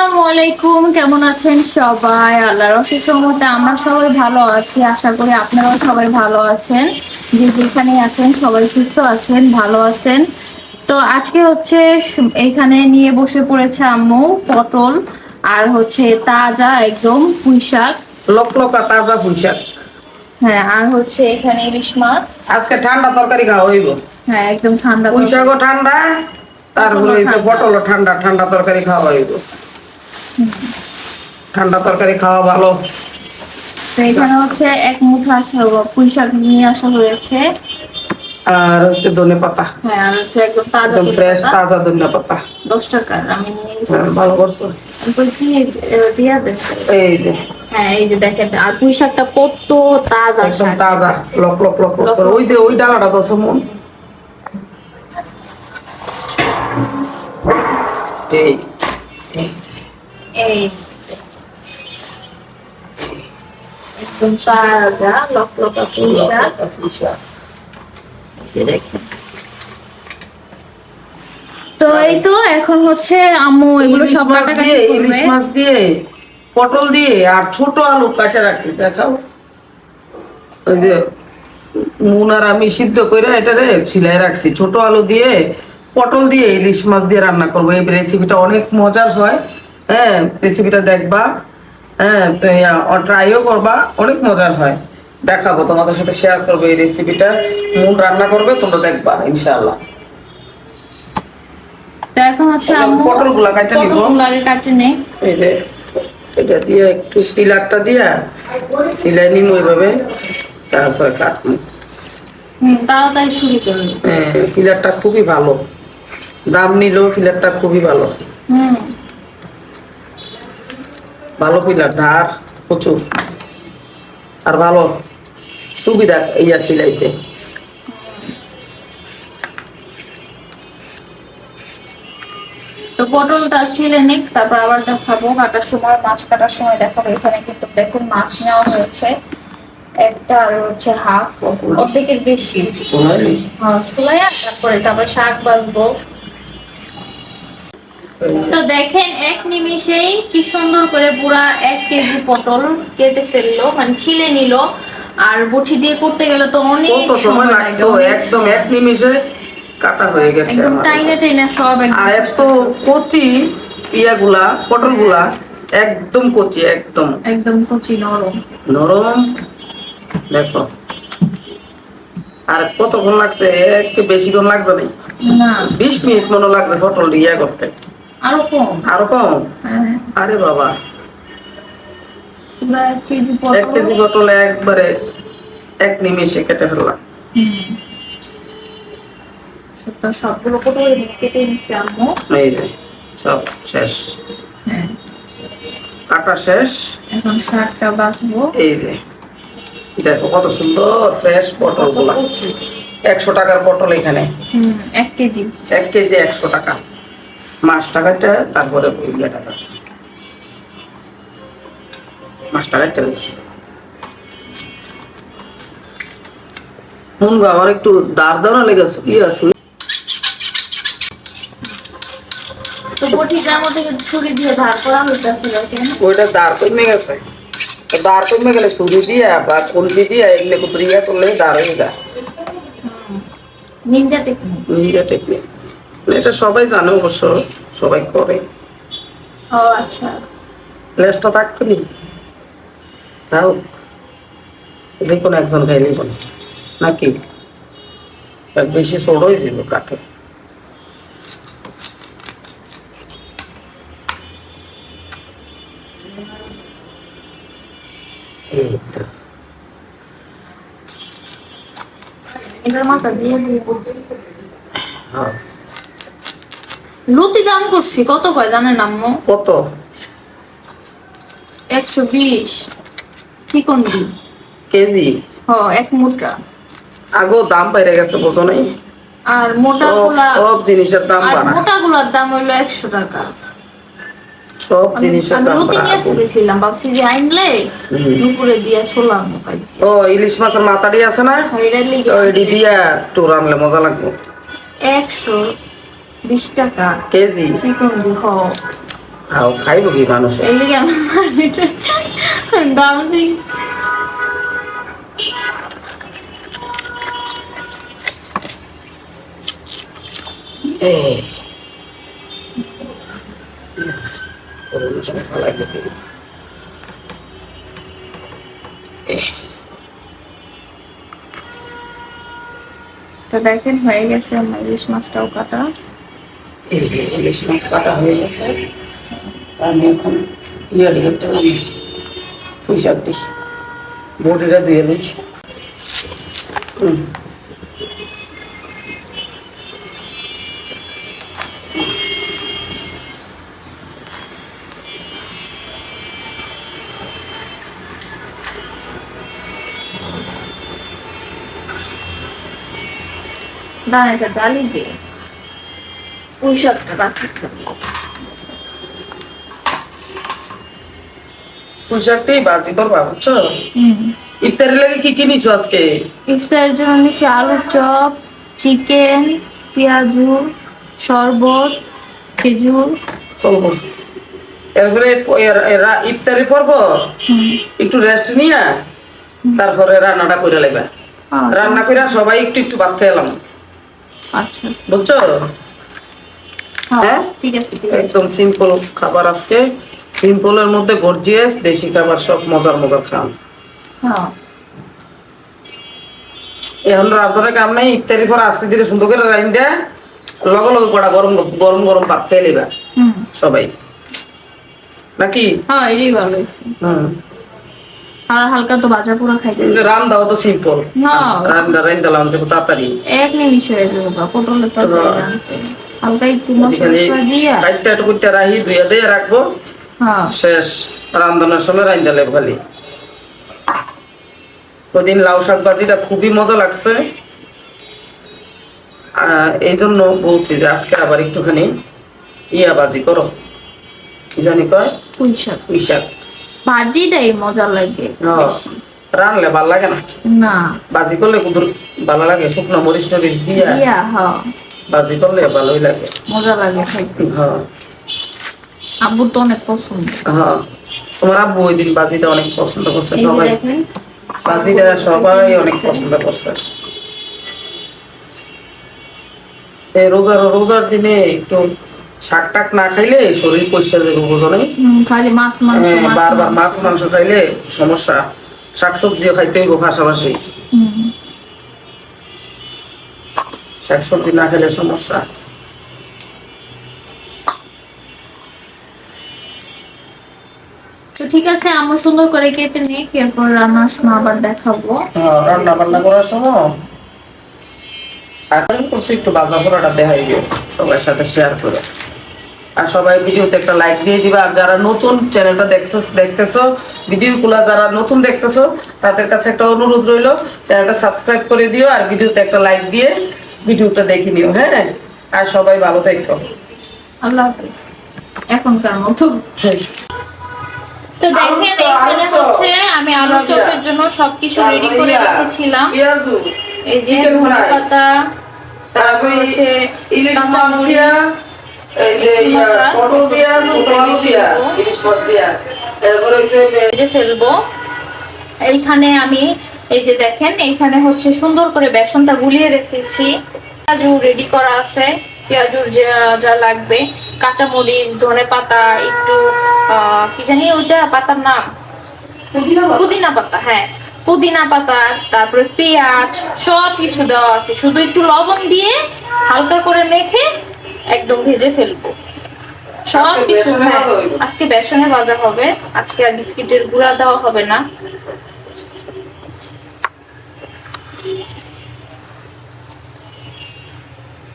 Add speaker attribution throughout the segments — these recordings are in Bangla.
Speaker 1: আসসালামু আলাইকুম কেমন আছেন সবাই? আল্লাহর অশেষ রহমতে আমরা সবাই ভালো আছি আশা করি আপনারাও সবাই ভালো আছেন। যে যেখানে আছেন সবাই সুস্থ আছেন ভালো আছেন। তো আজকে হচ্ছে এখানে নিয়ে বসে পড়েছে আম্মু পটল আর হচ্ছে তাজা একদম পুঁই শাক।
Speaker 2: লকলকা তাজা পুঁইশাক
Speaker 1: হ্যাঁ আর হচ্ছে এখানে ইলিশ মাছ।
Speaker 2: আজকে ঠান্ডা তরকারি খাওয়া হইব।
Speaker 1: হ্যাঁ একদম ঠান্ডা
Speaker 2: পুঁইশাকও ঠান্ডা তারপরে। পটলও ঠান্ডা ঠান্ডা তরকারি খাওয়া হইব। ঠান্ডা তরকারি খাওয়া ভালো।
Speaker 1: এখানে হচ্ছে এক মুঠো আসা পুঁই শাক নিয়ে আসা হয়েছে।
Speaker 2: আর হচ্ছে ধনে পাতা।
Speaker 1: হ্যাঁ আর হচ্ছে একদম তাজা
Speaker 2: একদম ফ্রেশ। তাজা ধনে পাতা।
Speaker 1: দশ টাকার আমি
Speaker 2: হ্যাঁ, ভালো করছ।
Speaker 1: বলছি দিয়া
Speaker 2: এই যে।
Speaker 1: হ্যাঁ এই যে দেখেন আর পুঁই শাকটা কত তাজা
Speaker 2: একদম তাজা লক লক লক লক ওই যে ওই ডালাটা তো সমন এই এই যে।
Speaker 1: এই একদম তাজা লকলকা পুঁই শাক
Speaker 2: লকলকা পুঁইশাক।
Speaker 1: দেখেন। তো এই তো এখন হচ্ছে আম্মু এগুলো সব কাটাকাটি
Speaker 2: ইলিশ মাছ দিয়ে পটল দিয়ে আর ছোট আলু কাটে রাখছি দেখাও। ওই যে মুন আর আমি সিদ্ধ করে এটারে ছিলাই রাখছি। ছোট আলু দিয়ে পটল দিয়ে ইলিশ মাছ দিয়ে রান্না করব। এই রেসিপিটা অনেক মজার হয়। হ্যাঁ রেসিপিটা দেখবা হ্যাঁ ট্রাইও করবা অনেক মজার হয়। দেখাবো তোমাদের সাথে শেয়ার করব এই রেসিপিটা মন রান্না করবে তোমরা দেখবা ইনশাআল্লাহ।
Speaker 1: তো এখন হচ্ছে আম্মু
Speaker 2: পটলগুলা কাটে নিবো।
Speaker 1: পটলগুলো আগে কাটে নেই
Speaker 2: এই যে এটা দিয়ে একটু পিলারটা দিয়া সিলাই নিমু এভাবে তারপরে কাটবো।
Speaker 1: হুম তাড়াতাড়ি শুরু করুন
Speaker 2: হ্যাঁ খুবই ভালো। দাম নিল ফিলারটা খুবই ভালো।
Speaker 1: হুম।
Speaker 2: ভালো ফিলার ধার প্রচুর। আর ভালো সুবিধা ইয়া সিলাইতে।
Speaker 1: তো পটলটা ছিলে নিক তারপর আবার দেখাবো। কাটার সময় মাছ কাটার সময় দেখাবো। এখানে কিন্তু দেখুন মাছ নেওয়া হয়েছে। একটা আর হচ্ছে হাফ অর্ধেকের বেশি।
Speaker 2: শোনালি
Speaker 1: হ্যাঁ ছুলাইয়া তারপরে তারপর শাক বাজবো তো দেখেন এক নিমিষেই কি সুন্দর করে পুরা এক কেজি পটল কেটে ফেলল মানে ছিলে নিল আর বটি দিয়ে করতে গেলে তো অনেক
Speaker 2: কত সময় লাগতো? একদম এক নিমিষে কাটা হয়ে গেছে
Speaker 1: একদম। টাইনে টাইনে সব একদম
Speaker 2: আর এত কচি ইয়াগুলা পটলগুলা একদম কচি একদম।
Speaker 1: একদম কচি নরম।
Speaker 2: নরম? দেখো। আর কতক্ষণ লাগছে? একটু বেশিক্ষণ লাগছে
Speaker 1: না।
Speaker 2: বিশ মিনিট মনে লাগছে পটল ইয়া করতে।
Speaker 1: আরও কম।
Speaker 2: আরও কম?
Speaker 1: হ্যাঁ।
Speaker 2: আরে বাবা।
Speaker 1: এক কেজি পটল
Speaker 2: একবারে এক নিমেষে কেটে ফেললাম।
Speaker 1: সবগুলো পটল কেটে নিচ্ছে আম্মু।
Speaker 2: এই যে সব শেষ।
Speaker 1: হ্যাঁ।
Speaker 2: কাটা শেষ।
Speaker 1: এখন শাকটা
Speaker 2: এই যে দেখো কত সুন্দর ফ্রেশ পটল
Speaker 1: কতগুলা
Speaker 2: একশো টাকার পটল এখানে।
Speaker 1: এক কেজি।
Speaker 2: এক কেজি একশো টাকা। মাছ টাকাটা তারপরে ইয়ে টাকা। মাছ টাকাটা বেশি। মুনগা আমার একটু দাঁড় দাঁড়া লেগেছে ইয়ে
Speaker 1: কেন?
Speaker 2: ওইটা দাঁড় কমে গেছে। তো দাঁড় কমে গেলে ছুরি দিয়ে বা কলবি দিয়ে এগুলো করলে দাঁড় হয়ে যায়।
Speaker 1: নিনজা টেকনিক
Speaker 2: নিনজা টেকনিক এটা সবাই জানে অবশ্য সবাই করে।
Speaker 1: ও আচ্ছা।
Speaker 2: লেজটা থাকতো নি তাও যে কোনো একজন খাইলেই বলে নাকি? বেশি ছোট হয়েছিল কাঠে। তো।
Speaker 1: মাথা দিয়ে দিব
Speaker 2: হ্যাঁ।
Speaker 1: লুতি দাম করছি কত কয় জানেন আম্মু?
Speaker 2: কত?
Speaker 1: একশো বিশ। চিকন বি
Speaker 2: কেজি?
Speaker 1: হ এক মুঠা।
Speaker 2: আগেও দাম বেড়ে গেছে বোঝো নাই?
Speaker 1: আর মোটা সবগুলা
Speaker 2: সব জিনিসের দাম
Speaker 1: আর
Speaker 2: বাড়া।
Speaker 1: মোটা গুলার দাম হইল একশো টাকা।
Speaker 2: সব
Speaker 1: আমি-
Speaker 2: জিনিসের
Speaker 1: আমি
Speaker 2: দাম
Speaker 1: লুতি নিয়ে
Speaker 2: বাড়া
Speaker 1: ভাবছি যে আইনলে দুপুরে দিয়ে ছোলাম
Speaker 2: ও ইলিশ মাছের মাথাটি আছে না? দিয়া রানলে মজা লাগবে।
Speaker 1: একশো বিশ টাকা।
Speaker 2: কেজি?
Speaker 1: চিকন হ
Speaker 2: আও খাইব কি মানুষ?
Speaker 1: এই লিগে আমার দাম দিই তো দেখেন হয়ে গেছে আমার ইলিশ মাছটাও কাটা।
Speaker 2: এই যে ইলিশ মাছ কাটা হয়ে গেছে। আমি এখন ইয়া দিয়ে পুঁই শাক দিস বডিটা ধুয়ে নিস হুম।
Speaker 1: দাঁড়া এটা জ্বালি দিয়ে। পুঁই শাকটা
Speaker 2: পুঁই শাকটাই বাজি করবা বুঝছ ইফতারের লাগে কি কি নিছো আজকে
Speaker 1: ইফতারের জন্য নিচ্ছি আলুর চপ চিকেন পেঁয়াজু শরবত খেজুর
Speaker 2: এরপরে ইফতারি পর্ব একটু রেস্ট নিয়া তারপরে রান্নাটা করে লাগবে। রান্না করে সবাই একটু একটু ভাত খেলাম
Speaker 1: আচ্ছা
Speaker 2: বুঝছ
Speaker 1: হ্যাঁ?
Speaker 2: হ্যাঁ?
Speaker 1: ঠিক আছে
Speaker 2: একদম সিম্পল খাবার আজকে। সিম্পলের মধ্যে গর্জিয়াস দেশি খাবার সব মজার মজার খান।
Speaker 1: হ্যাঁ।
Speaker 2: এখন কাম নাই ইফতারি পর আস্তে ধীরে সুন্দর করে লগে লগে গরম গরম গরম ভাত খেয়ে নেবা সবাই। নাকি?
Speaker 1: হ্যাঁ এটাই ভালো
Speaker 2: হুম।
Speaker 1: আর হালকা তো পুরো খাইতে
Speaker 2: যে রান্দাও তো সিম্পল
Speaker 1: হ্যাঁ।
Speaker 2: রান্না রাইন দিলাম যে তাড়াতাড়ি।
Speaker 1: এক নিমিষ হয়ে যাবে পটলের তরকারি হালকা একটু মশলা দিয়া
Speaker 2: কাইটটা টুকুটটা রাহি দুইয়া দিয়ে রাখব।
Speaker 1: হ্যাঁ।
Speaker 2: শেষ। রান্ধানোর সময় রাইন দিলে খালি ওদিন লাউ শাক ভাজিটা খুবই মজা লাগছে। এই জন্য বলছি যে আজকে আবার একটুখানি ইয়া বাজি করো। জানি কয়?
Speaker 1: পুঁই শাক।
Speaker 2: পুঁই শাক।
Speaker 1: ভাজিটাই মজা লাগে। বেশি।
Speaker 2: রানলে ভালো লাগে না?
Speaker 1: না।
Speaker 2: বাজি করলে কুদুর ভালো লাগে শুকনো মরিচ টরিচ দিয়া?
Speaker 1: দিয়া হ্যাঁ
Speaker 2: বাজি করলে ভালোই লাগে।
Speaker 1: মজা লাগে খাইতে।
Speaker 2: হ্যাঁ।
Speaker 1: আব্বুর তো অনেক পছন্দ।
Speaker 2: হ্যাঁ। তোমার আব্বু ওই দিন বাজিটা অনেক পছন্দ করছে সবাই বাজিটা সবাই অনেক পছন্দ করছে। এই রোজার রোজার দিনে একটু শাক টাক না খাইলে শরীর যাবে বোঝনে
Speaker 1: খালি মাছ মাংস
Speaker 2: হ্যাঁ, বারবার মাছ মাংস খাইলে সমস্যা। শাক সবজিও খাইতে হইব পাশাপাশি।
Speaker 1: হুম।
Speaker 2: শাক সবজি না খেলে সমস্যা?
Speaker 1: তো ঠিক আছে সুন্দর করে কেটে এরপর রান্নার সময় আবার দেখাবো।
Speaker 2: হ্যাঁ, রান্না বান্না করার সময়? এখন করছি একটু বাজা পোড়াটা দেখাই দিও সবার সাথে শেয়ার করে। আর সবাই ভিডিওতে একটা লাইক দিয়ে দিবা আর যারা নতুন চ্যানেলটা দেখছ দেখতেছো ভিডিওগুলো যারা নতুন দেখতেছো তাদের কাছে একটা অনুরোধ রইল চ্যানেলটা সাবস্ক্রাইব করে দিও আর ভিডিওতে একটা লাইক দিয়ে ভিডিওটা দেখে নিও হ্যাঁ? আর সবাই ভালো থেকো।
Speaker 1: আল্লাহ হাফেজ। এখনকার মতো। তো দেখেন এখানে হচ্ছে আমি আলুর চপের জন্য সবকিছু রেডি করে রেখেছিলাম। এই যে ধনে পাতা
Speaker 2: তারপরে
Speaker 1: হচ্ছে
Speaker 2: ইলিশ মাছ দিয়া এই যে পটল দিয়া ছোট আলু দিয়া ইলিশ মাছ দিয়া। এরপরে হচ্ছে
Speaker 1: ভেজে ফেলব। এইখানে আমি এই যে দেখেন এইখানে হচ্ছে সুন্দর করে বেসনটা গুলিয়ে রেখেছি। পেঁয়াজু রেডি করা আছে। পেঁয়াজুর যা যা লাগবে কাঁচামরিচ ধনে পাতা একটু কি জানি ওইটা পাতার নাম?
Speaker 2: পুদিনা পাতা।
Speaker 1: পুদিনা পাতা হ্যাঁ। পুদিনা পাতা তারপরে পেঁয়াজ সব কিছু দেওয়া আছে। শুধু একটু লবণ দিয়ে হালকা করে মেখে একদম ভেজে ফেলব। সব কিছু হ্যাঁ। আজকে বেসনে ভাজা হবে। আজকে আর বিস্কিটের গুঁড়া দেওয়া হবে না।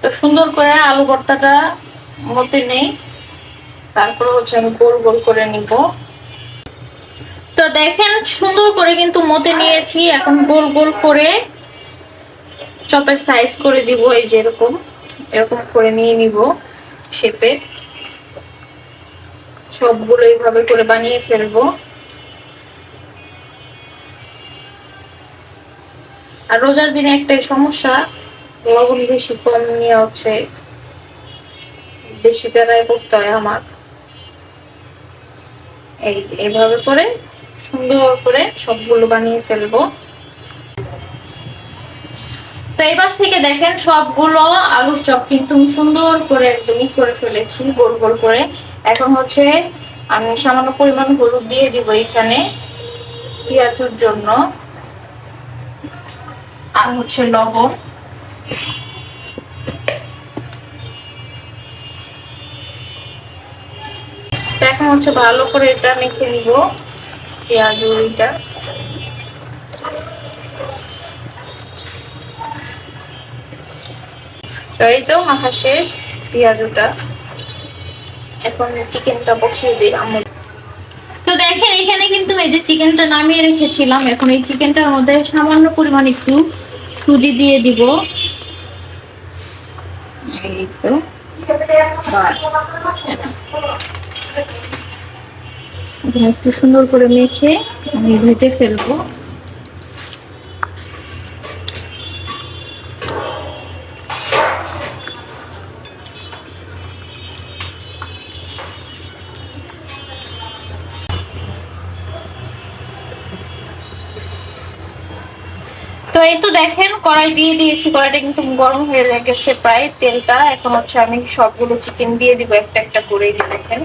Speaker 1: তো সুন্দর করে আলু ভর্তাটা মতে নেই। তারপরে হচ্ছে আমি গোল গোল করে নিব। তো দেখেন, সুন্দর করে কিন্তু মতে নিয়েছি। এখন গোল গোল করে চপের সাইজ করে দিব, এই যে এরকম। এরকম করে নিয়ে নিব শেপে সবগুলো এইভাবে করে বানিয়ে ফেলব। আর রোজার দিনে একটাই সমস্যা লবণ বেশি কম নিয়ে হচ্ছে। বেশি প্যারায় করতে হয় আমার। এই যে, এভাবে করে সুন্দর করে সবগুলো বানিয়ে ফেলব। তো এই পাশ থেকে দেখেন সবগুলো আলুর চপ কিন্তু সুন্দর করে একদমই করে ফেলেছি, গোল গোল করে। এখন হচ্ছে আমি সামান্য পরিমাণ হলুদ দিয়ে দিব এখানে পেঁয়াজুর জন্য। আর হচ্ছে লবণ। এখন হচ্ছে ভালো করে এটা মেখে নিব পেঁয়াজুরিটা তো এই তো মাখা শেষ পেঁয়াজুটা এখন চিকেনটা বসিয়ে দিই, আমি তো দেখেন, এখানে কিন্তু এই যে চিকেনটা নামিয়ে রেখেছিলাম, এখন এই চিকেনটার মধ্যে সামান্য পরিমাণ একটু সুজি দিয়ে দিব। এই তো একটু সুন্দর করে মেখে আমি ভেজে ফেলব। কড়াই দিয়ে দিয়েছি, কড়াইটা কিন্তু গরম হয়ে গেছে। প্রায় তেলটা, এখন হচ্ছে আমি সবগুলো চিকেন দিয়ে দিব, একটা একটা করে দেখেন।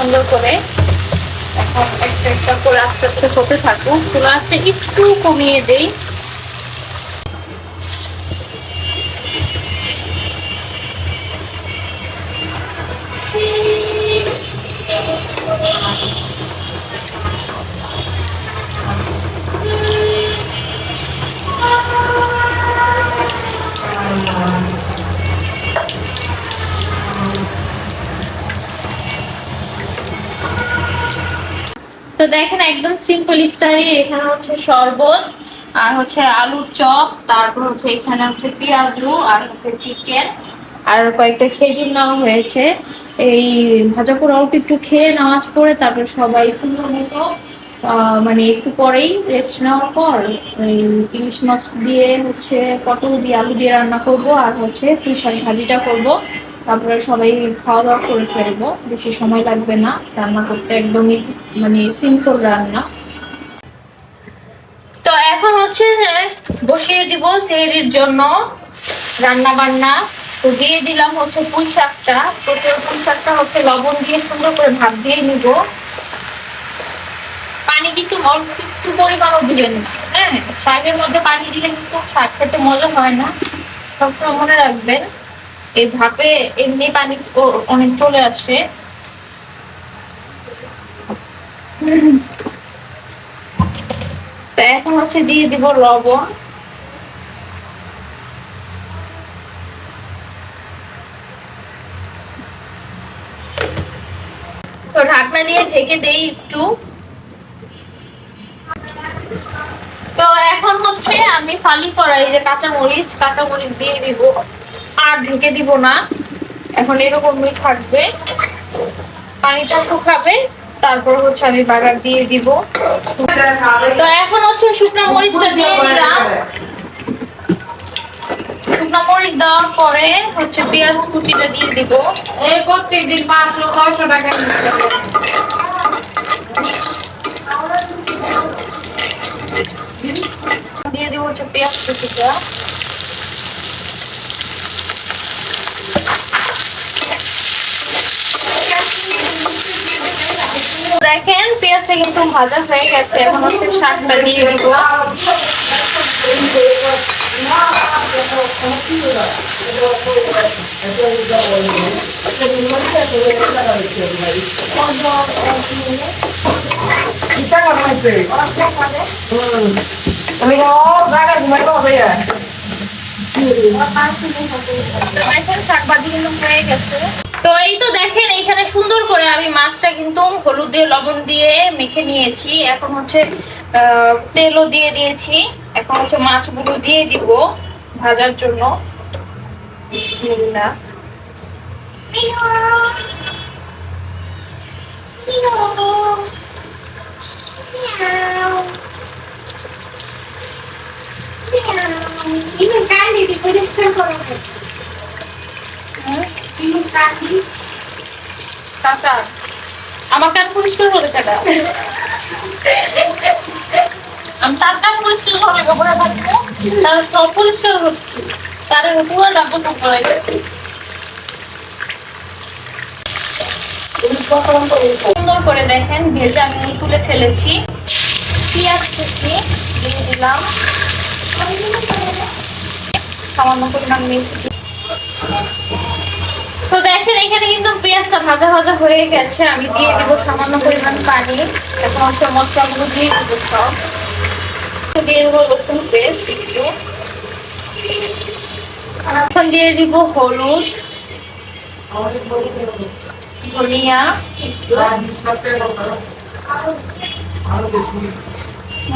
Speaker 1: সুন্দর করে এখন একটা একটা করে আস্তে আস্তে হতে থাকুক। আস্তে একটু কমিয়ে দেই। তো দেখেন একদম সিম্পল ইফতারি, এখানে হচ্ছে শরবত, আর হচ্ছে আলুর চপ, তারপর হচ্ছে এখানে হচ্ছে পেঁয়াজু আর হচ্ছে চিকেন, আর কয়েকটা খেজুর নেওয়া হয়েছে। এই ভাজা পোড়াও একটু খেয়ে নামাজ পড়ে তারপর সবাই সুন্দর মতো মানে একটু পরেই রেস্ট নেওয়ার পর ইলিশ মাছ দিয়ে হচ্ছে পটল দিয়ে আলু দিয়ে রান্না করব আর হচ্ছে পুঁই শাক ভাজিটা করব। তারপরে সবাই খাওয়া দাওয়া করে ফেলব, বেশি সময় লাগবে না, রান্না করতে একদমই মানে সিম্পল রান্না। তো এখন হচ্ছে বসিয়ে দিব সেহরির জন্য রান্না বান্না তো দিয়ে দিলাম হচ্ছে পুঁই শাকটা। সেই পুঁই শাকটা হচ্ছে লবণ দিয়ে সুন্দর করে ভাত দিয়ে নিব। পানি কিন্তু অল্প একটু পরিমাণও দিবেন না। হ্যাঁ শাকের মধ্যে পানি দিলে কিন্তু শাক খেতে মজা হয় না। সবসময় মনে রাখবেন। এই ভাপে এমনি পানি অনেক চলে আসে। এখন হচ্ছে দিয়ে দিব লবণ। তো ঢাকনা দিয়ে ঢেকে দেই একটু। তো এখন হচ্ছে আমি ফালি করা এই যে কাঁচামরিচ কাঁচামরিচ দিয়ে দিব। আর ঢেকে দিব না। এখন এরকমই থাকবে। পানিটা শুকাবে তারপর হচ্ছে আমি বাগার দিয়ে দিব। তো এখন হচ্ছে শুকনো মরিচটা দিয়ে দিলাম। শুকনো মরিচ দেওয়ার পরে হচ্ছে পেঁয়াজ কুচিটা দিয়ে দিব।
Speaker 3: এই প্রত্যেক দিন পাঁচশো ছয়শো টাকা
Speaker 1: দিয়ে দিব হচ্ছে পেঁয়াজ কুচিটা। দেখেন পেঁয়াজটা কিন্তু ভাজা হয়ে গেছে। এখন হচ্ছে শাকটা দিয়ে দিব।
Speaker 2: আমি সব জায়গায় ঘুমাই পাবো ভাইয়া
Speaker 1: তো দেখেন শাক ভাজি কিন্তু হয়ে গেছে। তো এই তো দেখেন, এইখানে সুন্দর করে আমি মাছটা কিন্তু হলুদ দিয়ে, লবণ দিয়ে মেখে নিয়েছি। এখন হচ্ছে তেলও দিয়ে দিয়েছি। এখন হচ্ছে মাছগুলো দিয়ে দিব ভাজার জন্য। কাকা আমার কান পরিষ্কার করে কাটা আমি তার কান পরিষ্কার করে গোবরে থাকব তার সব পরিষ্কার হচ্ছে তার পুরো ডাকবো সব করে। সুন্দর করে দেখেন, ভেজে আমি তুলে ফেলেছি। পেঁয়াজ কুচি দিয়ে দিলাম। সামান্য পরিমাণ মেথি তো দেখেন, এখানে কিন্তু পেঁয়াজটা ভাজা ভাজা হয়ে গেছে। আমি দিয়ে দিব সামান্য পরিমাণ পানি। এখন হচ্ছে মশলাগুলো দিয়ে দিব সব। দিয়ে দেবো রসুন পেস্ট একটু। এখন দিয়ে দিব হলুদ, ধনিয়া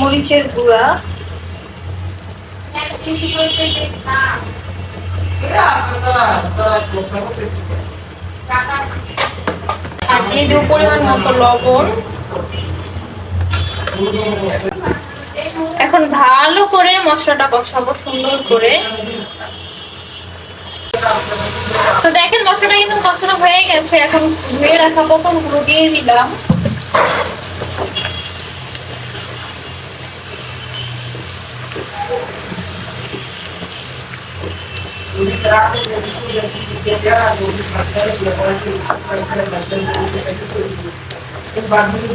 Speaker 1: মরিচের গুঁড়া। মতো লবণ। এখন ভালো করে মশলাটা কষাবো, সুন্দর করে। তো দেখেন, মশলাটা কিন্তু কষানো হয়ে গেছে। এখন ধুয়ে রাখা পটলগুলো দিয়ে দিলাম।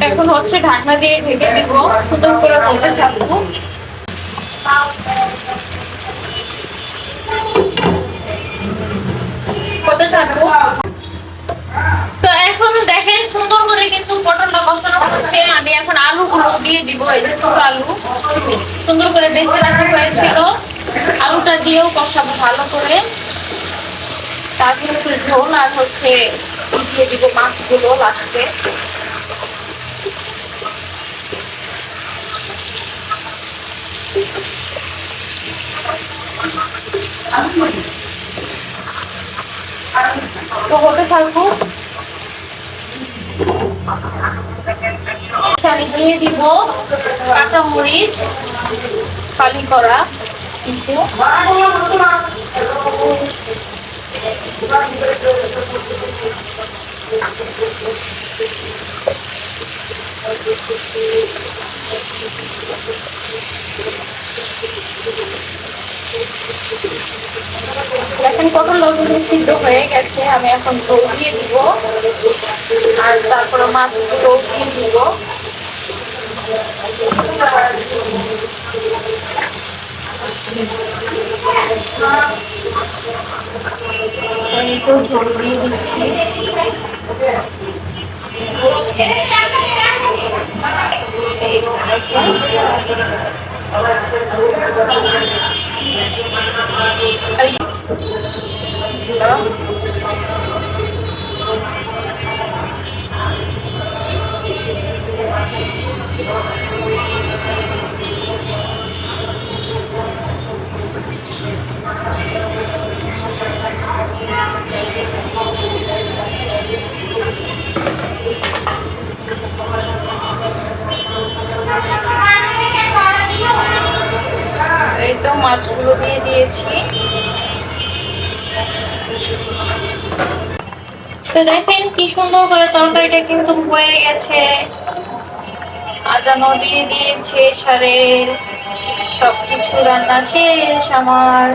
Speaker 1: এখন হচ্ছে ঢাকনা দিয়ে ঢেকে দিব, সুন্দর করে হতে থাকব। হতে থাকব। তো এখন দেখেন সুন্দর করে কিন্তু পটলটা কষানো হচ্ছে। আমি এখন আলুগুলো দিয়ে দিব, এই যে ছোট আলু। সুন্দর করে বেছে রাখা হয়েছিল। আলুটা দিয়েও কষাবো ভালো করে। তারপরে একটু ঝোল আর হচ্ছে দিয়ে দিব মাছগুলো লাস্টে। তো হতে দিয়ে দিব কাঁচা মরিচ ফালি করা। কিছু। দেখেন পটল সিদ্ধ হয়ে গেছে, আমি এখন দিয়ে দিব। আর তারপরে মাছগুলো দিয়ে দিব। তো ঝোল দিয়ে দিচ্ছি এই তো মাছগুলো দিয়ে দিয়েছি। তো দেখেন কি সুন্দর করে তরকারিটা কিন্তু হয়ে গেছে। আজানো দিয়ে দিয়েছে সারের। সবকিছু রান্না শেষ আমার।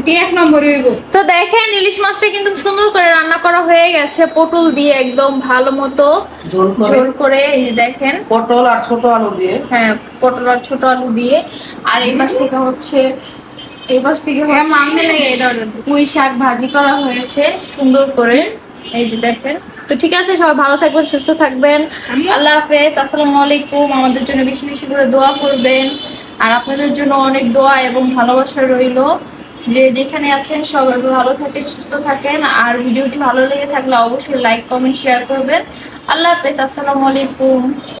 Speaker 3: এটি এক নম্বর হইব?
Speaker 1: তো দেখেন ইলিশ মাছটা কিন্তু সুন্দর করে রান্না করা হয়ে গেছে পটল দিয়ে একদম ভালো মতো
Speaker 2: ঝোল করে।
Speaker 1: এই যে দেখেন।
Speaker 2: পটল আর ছোট আলু দিয়ে।
Speaker 1: হ্যাঁ পটল আর ছোট আলু দিয়ে। আর এই পাশ থেকে হচ্ছে এই পাশ থেকে
Speaker 3: হ্যাঁ, দিন।
Speaker 1: পুঁই শাক ভাজি করা হয়েছে সুন্দর করে। এই যে দেখেন। তো ঠিক আছে সবাই ভালো থাকবেন সুস্থ থাকবেন। আল্লাহ হাফেজ আসসালামু আলাইকুম। আমাদের জন্য বেশি বেশি করে দোয়া করবেন। আর আপনাদের জন্য অনেক দোয়া এবং ভালোবাসা রইল। যে যেখানে আছেন সবাই ভালো থাকেন, সুস্থ থাকেন। আর ভিডিওটি ভালো লেগে থাকলে অবশ্যই লাইক কমেন্ট শেয়ার করবেন। আল্লাহ হাফেজ, আসসালামু আলাইকুম।